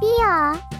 삐야.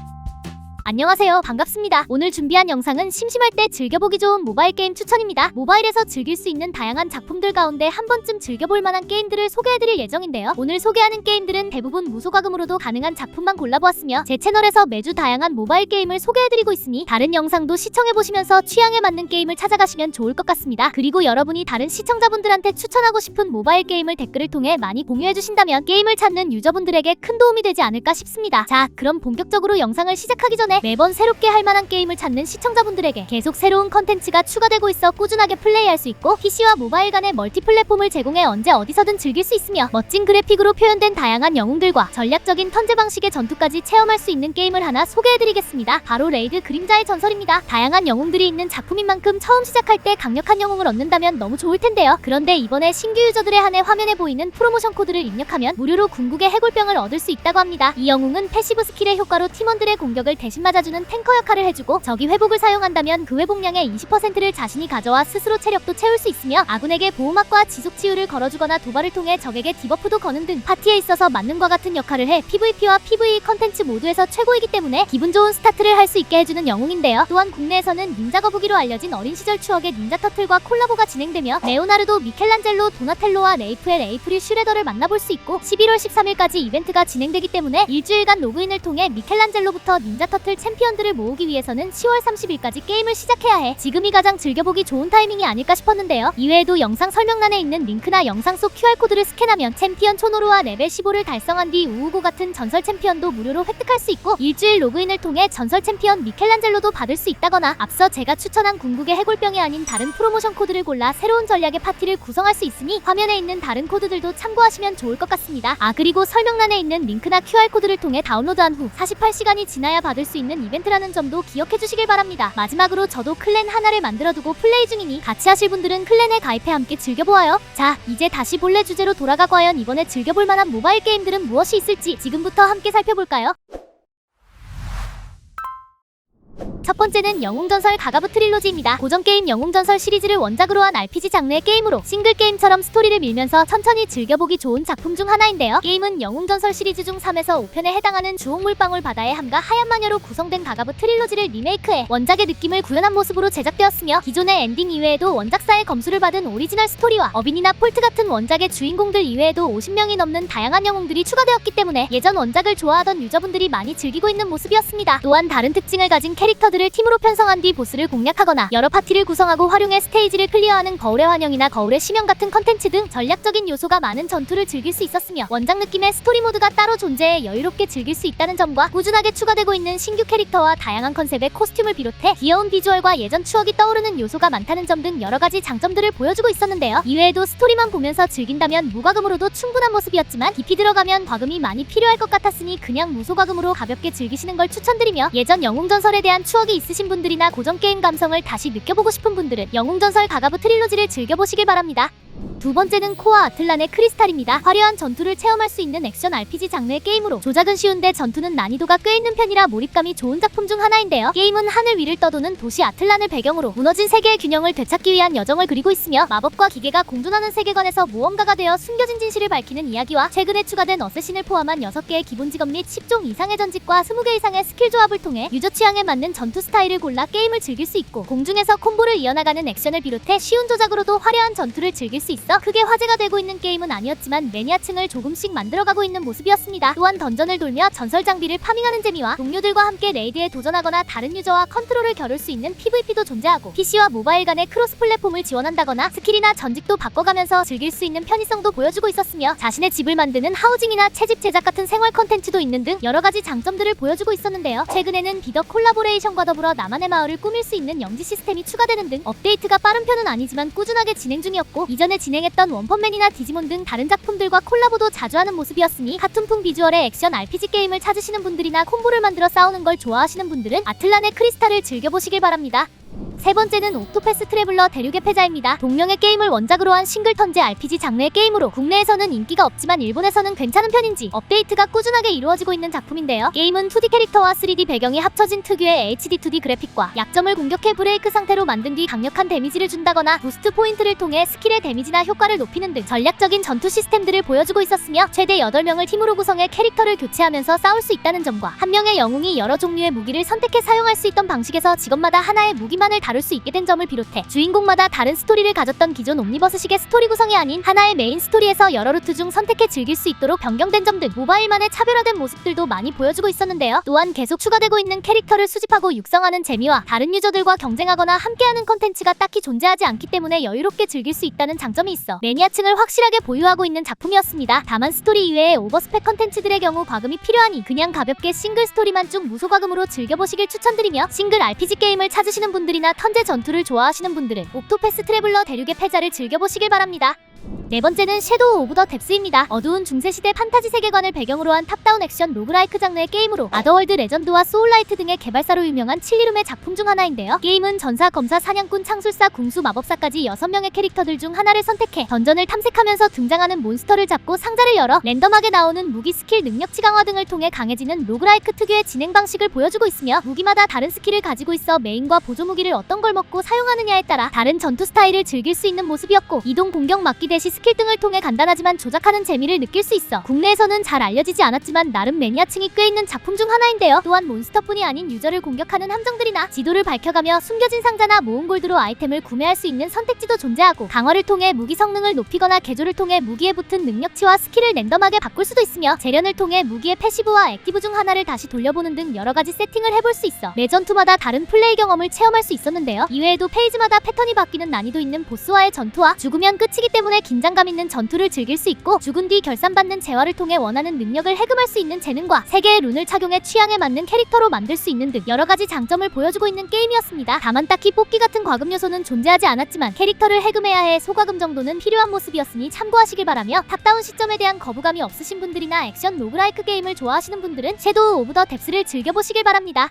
안녕하세요. 반갑습니다. 오늘 준비한 영상은 심심할 때 즐겨보기 좋은 모바일 게임 추천입니다. 모바일에서 즐길 수 있는 다양한 작품들 가운데 한 번쯤 즐겨볼 만한 게임들을 소개해드릴 예정인데요. 오늘 소개하는 게임들은 대부분 무소과금으로도 가능한 작품만 골라보았으며 제 채널에서 매주 다양한 모바일 게임을 소개해드리고 있으니 다른 영상도 시청해보시면서 취향에 맞는 게임을 찾아가시면 좋을 것 같습니다. 그리고 여러분이 다른 시청자분들한테 추천하고 싶은 모바일 게임을 댓글을 통해 많이 공유해주신다면 게임을 찾는 유저분들에게 큰 도움이 되지 않을까 싶습니다. 자, 그럼 본격적으로 영상을 시작하기 전에 매번 새롭게 할 만한 게임을 찾는 시청자분들에게 계속 새로운 컨텐츠가 추가되고 있어 꾸준하게 플레이할 수 있고 PC와 모바일 간의 멀티 플랫폼을 제공해 언제 어디서든 즐길 수 있으며 멋진 그래픽으로 표현된 다양한 영웅들과 전략적인 턴제 방식의 전투까지 체험할 수 있는 게임을 하나 소개해드리겠습니다. 바로 레이드 그림자의 전설입니다. 다양한 영웅들이 있는 작품인 만큼 처음 시작할 때 강력한 영웅을 얻는다면 너무 좋을 텐데요. 그런데 이번에 신규 유저들에 한해 화면에 보이는 프로모션 코드를 입력하면 무료로 궁극의 해골병을 얻을 수 있다고 합니다. 이 영웅은 패시브 스킬의 효과로 팀원들의 공격을 대신 맞아주는 탱커 역할을 해주고 적이 회복을 사용한다면 그 회복량의 20%를 자신이 가져와 스스로 체력도 채울 수 있으며 아군에게 보호막과 지속 치유를 걸어주거나 도발을 통해 적에게 디버프도 거는 등 파티에 있어서 만능과 같은 역할을 해 PVP와 PVE 컨텐츠 모두에서 최고이기 때문에 기분 좋은 스타트를 할 수 있게 해주는 영웅인데요. 또한 국내에서는 닌자 거북이로 알려진 어린 시절 추억의 닌자 터틀과 콜라보가 진행되며 레오나르도, 미켈란젤로, 도나텔로와 레이프엘, 에이프릴 슈레더를 만나볼 수 있고 11월 13일까지 이벤트가 진행되기 때문에 일주일간 로그인을 통해 미켈란젤로부터 닌자 터틀 챔피언들을 모으기 위해서는 10월 30일까지 게임을 시작해야 해 지금이 가장 즐겨보기 좋은 타이밍이 아닐까 싶었는데요. 이외에도 영상 설명란에 있는 링크나 영상 속 QR코드를 스캔하면 챔피언 초노루와 레벨 15를 달성한 뒤 우우고 같은 전설 챔피언도 무료로 획득할 수 있고 일주일 로그인을 통해 전설 챔피언 미켈란젤로도 받을 수 있다거나 앞서 제가 추천한 궁극의 해골병이 아닌 다른 프로모션 코드를 골라 새로운 전략의 파티를 구성할 수 있으니 화면에 있는 다른 코드들도 참고하시면 좋을 것 같습니다. 아 그리고 설명란에 있는 링크나 QR코드를 통해 다운로드한 후 48시간이 지나야 받을 수 있는 이벤트라는 점도 기억해 주시길 바랍니다. 마지막으로 저도 클랜 하나를 만들어두고 플레이 중이니 같이 하실 분들은 클랜에 가입해 함께 즐겨보아요. 자, 이제 다시 본래 주제로 돌아가 과연 이번에 즐겨볼 만한 모바일 게임들은 무엇이 있을지 지금부터 함께 살펴볼까요? 첫 번째는 영웅전설 가가부 트릴로지입니다. 고전 게임 영웅전설 시리즈를 원작으로 한 RPG 장르의 게임으로 싱글 게임처럼 스토리를 밀면서 천천히 즐겨보기 좋은 작품 중 하나인데요. 게임은 영웅전설 시리즈 중 3에서 5편에 해당하는 주홍물방울 바다의 함과 하얀 마녀로 구성된 가가부 트릴로지를 리메이크해 원작의 느낌을 구현한 모습으로 제작되었으며 기존의 엔딩 이외에도 원작사의 검수를 받은 오리지널 스토리와 어빈이나 폴트 같은 원작의 주인공들 이외에도 50명이 넘는 다양한 영웅들이 추가되었기 때문에 예전 원작을 좋아하던 유저분들이 많이 즐기고 있는 모습이었습니다. 또한 다른 특징을 가진 캐릭터들 을 팀으로 편성한 뒤 보스를 공략하거나 여러 파티를 구성하고 활용해 스테이지를 클리어하는 거울의 환영이나 거울의 심연 같은 컨텐츠 등 전략적인 요소가 많은 전투를 즐길 수 있었으며 원작 느낌의 스토리 모드가 따로 존재해 여유롭게 즐길 수 있다는 점과 꾸준하게 추가되고 있는 신규 캐릭터와 다양한 컨셉의 코스튬을 비롯해 귀여운 비주얼과 예전 추억이 떠오르는 요소가 많다는 점 등 여러 가지 장점들을 보여주고 있었는데요. 이외에도 스토리만 보면서 즐긴다면 무과금으로도 충분한 모습이었지만 깊이 들어가면 과금이 많이 필요할 것 같았으니 그냥 무소과금으로 가볍게 즐기시는 걸 추천드리며 예전 영웅전설에 대한 추억 이 있으신 분들이나 고전 게임 감성을 다시 느껴보고 싶은 분들은 영웅전설 가가부 트릴로지를 즐겨보시길 바랍니다. 두 번째는 코아 아틀란의 크리스탈입니다. 화려한 전투를 체험할 수 있는 액션 RPG 장르의 게임으로 조작은 쉬운데 전투는 난이도가 꽤 있는 편이라 몰입감이 좋은 작품 중 하나인데요. 게임은 하늘 위를 떠도는 도시 아틀란을 배경으로 무너진 세계의 균형을 되찾기 위한 여정을 그리고 있으며 마법과 기계가 공존하는 세계관에서 모험가가 되어 숨겨진 진실을 밝히는 이야기와 최근에 추가된 어쌔신을 포함한 6개의 기본 직업 및 10종 이상의 전직과 20개 이상의 스킬 조합을 통해 유저 취향에 맞는 전투 스타일을 골라 게임을 즐길 수 있고 공중에서 콤보를 이어나가는 액션을 비롯해 쉬운 조작으로도 화려한 전투를 즐길 수 있어 크게 화제가 되고 있는 게임은 아니었지만 매니아층을 조금씩 만들어가고 있는 모습이었습니다. 또한 던전을 돌며 전설 장비를 파밍하는 재미와 동료들과 함께 레이드에 도전하거나 다른 유저와 컨트롤을 겨룰 수 있는 PVP도 존재하고 PC와 모바일 간의 크로스 플랫폼을 지원한다거나 스킬이나 전직도 바꿔가면서 즐길 수 있는 편의성도 보여주고 있었으며 자신의 집을 만드는 하우징이나 채집 제작 같은 생활 컨텐츠도 있는 등 여러 가지 장점들을 보여주고 있었는데요. 최근에는 비더 콜라보레이션과 더불어 나만의 마을을 꾸밀 수 있는 영지 시스템이 추가되는 등 업데이트가 빠른 편은 아니지만 꾸준하게 진행 중이었고 이전에 진행 했던 원펀맨이나 디지몬 등 다른 작품들과 콜라보도 자주 하는 모습이었으니 카툰풍 비주얼의 액션 RPG 게임을 찾으시는 분들이나 콤보를 만들어 싸우는 걸 좋아하시는 분들은 아틀란의 크리스탈을 즐겨보시길 바랍니다. 세 번째는 옥토패스 트래블러 대륙의 패자입니다. 동명의 게임을 원작으로 한 싱글 턴제 RPG 장르의 게임으로 국내에서는 인기가 없지만 일본에서는 괜찮은 편인지 업데이트가 꾸준하게 이루어지고 있는 작품인데요. 게임은 2D 캐릭터와 3D 배경이 합쳐진 특유의 HD 2D 그래픽과 약점을 공격해 브레이크 상태로 만든 뒤 강력한 데미지를 준다거나 부스트 포인트를 통해 스킬의 데미지나 효과를 높이는 등 전략적인 전투 시스템들을 보여주고 있었으며 최대 8명을 팀으로 구성해 캐릭터를 교체하면서 싸울 수 있다는 점과 한 명의 영웅이 여러 종류의 무기를 선택해 사용할 수 있던 방식에서 직업마다 하나의 무기만을 다룰 수 있게 된 점을 비롯해 주인공마다 다른 스토리를 가졌던 기존 옴니버스식의 스토리 구성이 아닌 하나의 메인 스토리에서 여러 루트 중 선택해 즐길 수 있도록 변경된 점 등 모바일만의 차별화된 모습들도 많이 보여주고 있었는데요. 또한 계속 추가되고 있는 캐릭터를 수집하고 육성하는 재미와 다른 유저들과 경쟁하거나 함께하는 컨텐츠가 딱히 존재하지 않기 때문에 여유롭게 즐길 수 있다는 장점이 있어 매니아층을 확실하게 보유하고 있는 작품이었습니다. 다만 스토리 이외의 오버스펙 컨텐츠들의 경우 과금이 필요하니 그냥 가볍게 싱글 스토리만 쭉 무소과금으로 즐겨보시길 추천드리며 싱글 RPG 게임을 찾으시는 분들이나 턴제 전투를 좋아하시는 분들은 옥토패스 트래블러 대륙의 패자를 즐겨보시길 바랍니다. 네 번째는 섀도우 오브 더 뎁스입니다. 어두운 중세시대 판타지 세계관을 배경으로 한 탑다운 액션 로그라이크 장르의 게임으로 아더월드 레전드와 소울라이트 등의 개발사로 유명한 칠리룸의 작품 중 하나인데요. 게임은 전사, 검사, 사냥꾼, 창술사, 궁수, 마법사까지 6명의 캐릭터들 중 하나를 선택해 던전을 탐색하면서 등장하는 몬스터를 잡고 상자를 열어 랜덤하게 나오는 무기 스킬 능력치 강화 등을 통해 강해지는 로그라이크 특유의 진행 방식을 보여주고 있으며 무기마다 다른 스킬을 가지고 있어 메인과 보조 무기를 어떤 걸 먹고 사용하느냐에 따라 다른 전투 스타일을 즐길 수 있는 모습이었고 이동 공격 막기 대시 스킬 등을 통해 간단하지만 조작하는 재미를 느낄 수 있어 국내에서는 잘 알려지지 않았지만 나름 매니아층이 꽤 있는 작품 중 하나인데요. 또한 몬스터뿐이 아닌 유저를 공격하는 함정들이나 지도를 밝혀가며 숨겨진 상자나 모은 골드로 아이템을 구매할 수 있는 선택지도 존재하고 강화를 통해 무기 성능을 높이거나 개조를 통해 무기에 붙은 능력치와 스킬을 랜덤하게 바꿀 수도 있으며 재련을 통해 무기의 패시브와 액티브 중 하나를 다시 돌려보는 등 여러 가지 세팅을 해볼 수 있어 매 전투마다 다른 플레이 경험을 체험할 수 있었는데요. 이외에도 페이지마다 패턴이 바뀌는 난이도 있는 보스와의 전투와 죽으면 끝이기 때문에 긴장 감 있는 전투를 즐길 수 있고 죽은 뒤 결산받는 재화를 통해 원하는 능력을 해금할 수 있는 재능과 세개의 룬을 착용해 취향에 맞는 캐릭터로 만들 수 있는 등 여러 가지 장점을 보여주고 있는 게임이었습니다. 다만 딱히 뽑기 같은 과금 요소는 존재하지 않았지만 캐릭터를 해금해야 해 소과금 정도는 필요한 모습이었으니 참고하시길 바라며 탑다운 시점에 대한 거부감이 없으신 분들이나 액션 로그라이크 게임을 좋아하시는 분들은 섀도우 오브 더 뎁스를 즐겨보시길 바랍니다.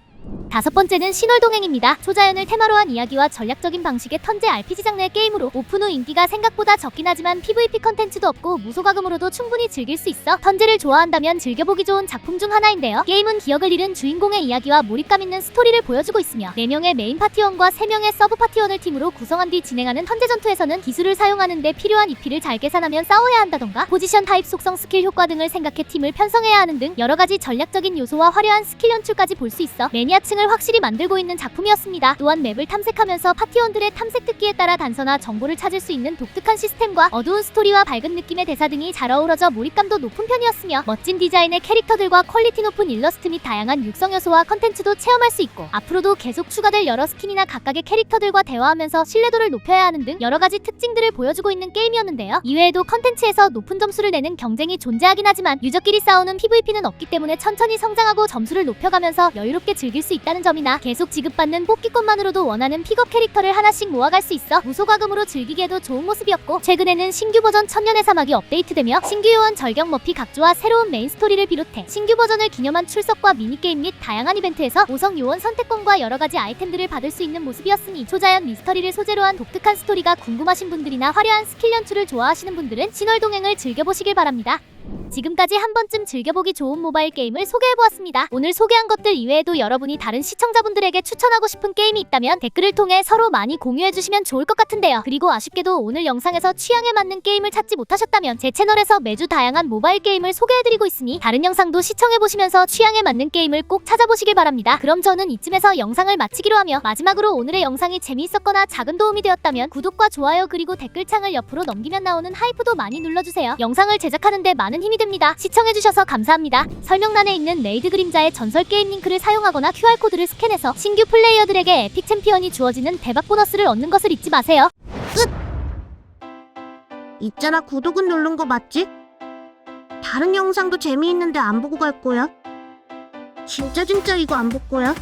다섯 번째는 신월동행입니다. 초자연을 테마로 한 이야기와 전략적인 방식의 턴제 RPG 장르의 게임으로 오픈 후 인기가 생각보다 적긴 하지만 PVP 컨텐츠도 없고 무소과금으로도 충분히 즐길 수 있어 턴제를 좋아한다면 즐겨보기 좋은 작품 중 하나인데요. 게임은 기억을 잃은 주인공의 이야기와 몰입감 있는 스토리를 보여주고 있으며 4명의 메인 파티원과 3명의 서브 파티원을 팀으로 구성한 뒤 진행하는 턴제 전투에서는 기술을 사용하는 데 필요한 EP를 잘 계산하면 싸워야 한다던가 포지션 타입 속성 스킬 효과 등을 생각해 팀을 편성해야 하는 등 여러 가지 전략적인 요소와 화려한 스킬 연출까지 볼 수 있어 매니 아층을 확실히 만들고 있는 작품이었습니다. 또한 맵을 탐색하면서 파티원들의 탐색 특기에 따라 단서나 정보를 찾을 수 있는 독특한 시스템과 어두운 스토리와 밝은 느낌의 대사 등이 잘 어우러져 몰입감도 높은 편이었으며 멋진 디자인의 캐릭터들과 퀄리티 높은 일러스트 및 다양한 육성 요소와 컨텐츠도 체험할 수 있고 앞으로도 계속 추가될 여러 스킨이나 각각의 캐릭터들과 대화하면서 신뢰도를 높여야 하는 등 여러 가지 특징들을 보여주고 있는 게임이었는데요. 이외에도 컨텐츠에서 높은 점수를 내는 경쟁이 존재하긴 하지만 유저끼리 싸우는 PVP는 없기 때문에 천천히 성장하고 점수를 높여가면서 여유롭게 즐길 수 있다는 점이나 계속 지급받는 뽑기권만으로도 원하는 픽업 캐릭터를 하나씩 모아갈 수 있어 무소과금으로 즐기기에도 좋은 모습이었고 최근에는 신규 버전 천년의 사막이 업데이트되며 신규 요원 절경 머피 각조와 새로운 메인 스토리를 비롯해 신규 버전을 기념한 출석과 미니게임 및 다양한 이벤트에서 5성 요원 선택권과 여러 가지 아이템들을 받을 수 있는 모습이었으니 초자연 미스터리를 소재로 한 독특한 스토리가 궁금하신 분들이나 화려한 스킬 연출을 좋아하시는 분들은 신월동행을 즐겨보시길 바랍니다. 지금까지 한 번쯤 즐겨보기 좋은 모바일 게임을 소개해보았습니다. 오늘 소개한 것들 이외에도 여러분이 다른 시청자분들에게 추천하고 싶은 게임이 있다면 댓글을 통해 서로 많이 공유해주시면 좋을 것 같은데요. 그리고 아쉽게도 오늘 영상에서 취향에 맞는 게임을 찾지 못하셨다면 제 채널에서 매주 다양한 모바일 게임을 소개해드리고 있으니 다른 영상도 시청해보시면서 취향에 맞는 게임을 꼭 찾아보시길 바랍니다. 그럼 저는 이쯤에서 영상을 마치기로 하며 마지막으로 오늘의 영상이 재미있었거나 작은 도움이 되었다면 구독과 좋아요 그리고 댓글창을 옆으로 넘기면 나오는 하이프도 많이 눌러주세요. 영상을 제작하는데 많은 힘이 됩니다. 시청해주셔서 감사합니다. 설명란에 있는 레이드 그림자의 전설 게임 링크를 사용하거나 QR코드를 스캔해서 신규 플레이어들에게 에픽 챔피언이 주어지는 대박 보너스를 얻는 것을 잊지 마세요. 있잖아 구독은 누른 거 맞지? 다른 영상도 재미있는데 안 보고 갈 거야? 진짜 진짜 이거 안 볼 거야?